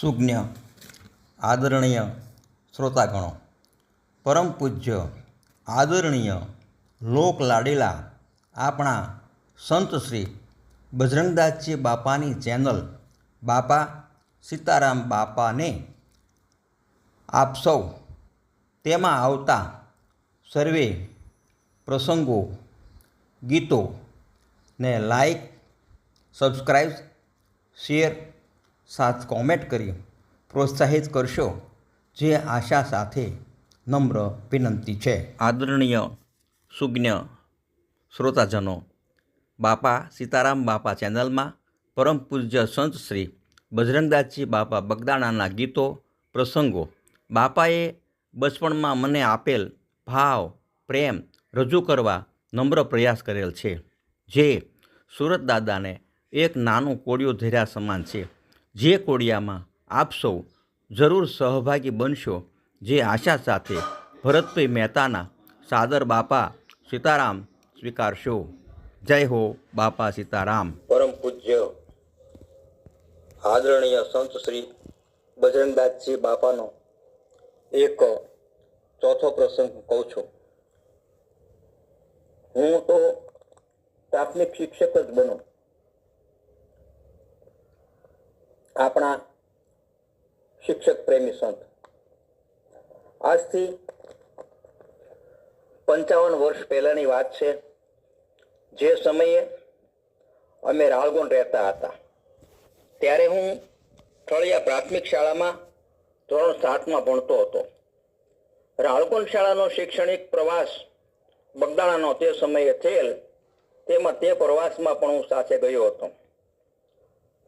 સુજ્ઞ આદરણીય શ્રોતાગણો, પરમ પૂજ્ય, આદરણીય લોક લાડેલા આપણા સંત શ્રી બજરંગદાસજી બાપાની ચેનલ બાપા સીતારામ બાપાને આપ સૌ તેમાં આવતા સર્વે પ્રસંગો, ગીતો ને લાઈક, સબસ્ક્રાઈબ, શેર સાથ કોમેન્ટ કરી પ્રોત્સાહિત કરશો, જે આશા સાથે નમ્ર વિનંતી છે. આદરણીય સુજ્ઞ શ્રોતાજનો, બાપા સીતારામ બાપા ચેનલમાં પરમ પૂજ્ય સંત શ્રી બજરંગદાસજી બાપા બગદાણાના ગીતો, પ્રસંગો. બાપાએ બચપણમાં મને આપેલ ભાવ, પ્રેમ રજૂ કરવા નમ્ર પ્રયાસ કરેલ છે. જે સુરત દાદાને એક નાનું કોળિયું ધર્યા સમાન છે. જે કોડિયામાં આપ સૌ જરૂર સહભાગી બનશો, જે આશા સાથે ભરતભાઈ મહેતાના સાદર બાપા સીતારામ સ્વીકારશો. જય હો બાપા સીતારામ. પરમ પૂજ્ય આદરણીય સંત શ્રી બજરંગદાસજી બાપાનો એક ચોથો પ્રસંગ કહું છું. હું તો પ્રાથમિક શિક્ષક જ બનું. આપણા શિક્ષક પ્રેમી સંત. આજથી પંચાવન વર્ષ પહેલાની વાત છે. જે સમયે અમે રાળગોંડ રહેતા હતા. ત્યારે હું થળિયા પ્રાથમિક શાળામાં ધોરણ સાતમાં ભણતો હતો. રાળગોંડ શાળાનો શૈક્ષણિક પ્રવાસ બગદાણાનો તે સમયે થયેલ, તેમાં તે પ્રવાસમાં પણ હું સાથે ગયો હતો.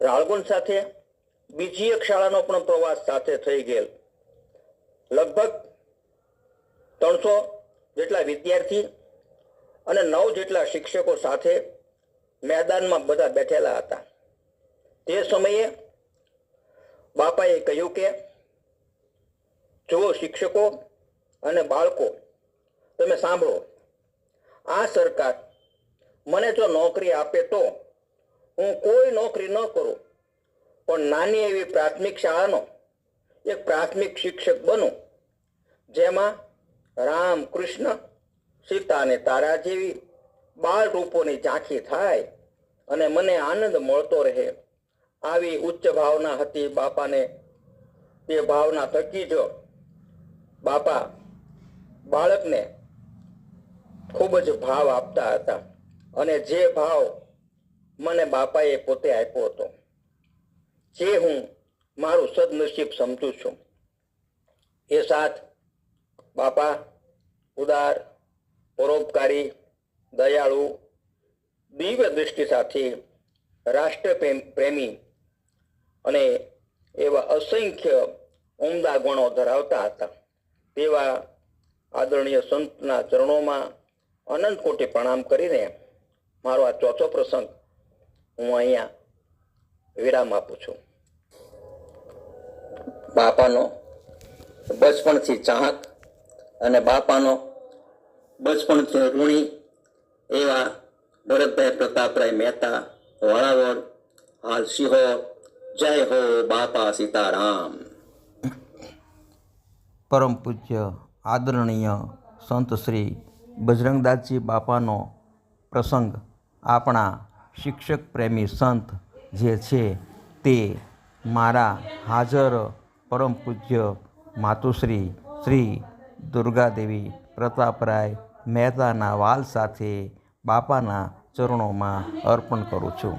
રાળગોંડ સાથે બીજી એક શાળાનો પણ પ્રવાસ સાથે થઈ ગયેલ. લગભગ ત્રણસો જેટલા વિદ્યાર્થી અને નવ જેટલા શિક્ષકો સાથે મેદાનમાં બધા બેઠેલા હતા. તે સમયે બાપાએ કહ્યું કે, જુઓ શિક્ષકો અને બાળકો, તમે સાંભળો. આ સરકાર મને જો નોકરી આપે તો હું કોઈ નોકરી ન કરું. પણ નાની એવી પ્રાથમિક શાળાનો એક પ્રાથમિક શિક્ષક બનું, જેમાં રામ કૃષ્ણ, સીતા અને તારા જેવી બાળ રૂપોની ઝાંખી થાય અને મને આનંદ મળતો રહે. આવી ઉચ્ચ ભાવના હતી બાપાને. તે ભાવના થકી જ બાપા બાળકને ખૂબ જ ભાવ આપતા હતા અને જે ભાવ મને બાપાએ પોતે આપ્યો હતો. જે હું મારું સદનસીબ સમજું છું. એ સાથ, બાપા, ઉદાર, પરોપકારી, દયાળુ, દિવ્ય દૃષ્ટિ સાથે રાષ્ટ્ર પ્રેમી અને એવા અસંખ્ય ઉમદા ગુણો ધરાવતા હતા. તેવા આદરણીય સંતના ચરણોમાં અનંત કોટી પ્રણામ કરીને મારો આ ચોથો પ્રસંગ હું અહીંયા વિરામ આપું છું. બાપાનો બચપણથી ચાહક અને બાપાનો બચપણથી ઋણી એવા ભરતભાઈ પ્રતાપરાય મહેતા, વળાવડ, હાલ સિહોર જય હો બાપા સીતારામ. પરમ પૂજ્ય આદરણીય સંત શ્રી બજરંગદાસજી બાપાનો પ્રસંગ આપણા શિક્ષક પ્રેમી સંત જે છે તે મારા હાજર પરમ પૂજ્ય માતુશ્રી શ્રી દુર્ગાદેવી પ્રતાપરાય મહેતાના વાલ સાથે બાપાના ચરણોમાં અર્પણ કરું છું.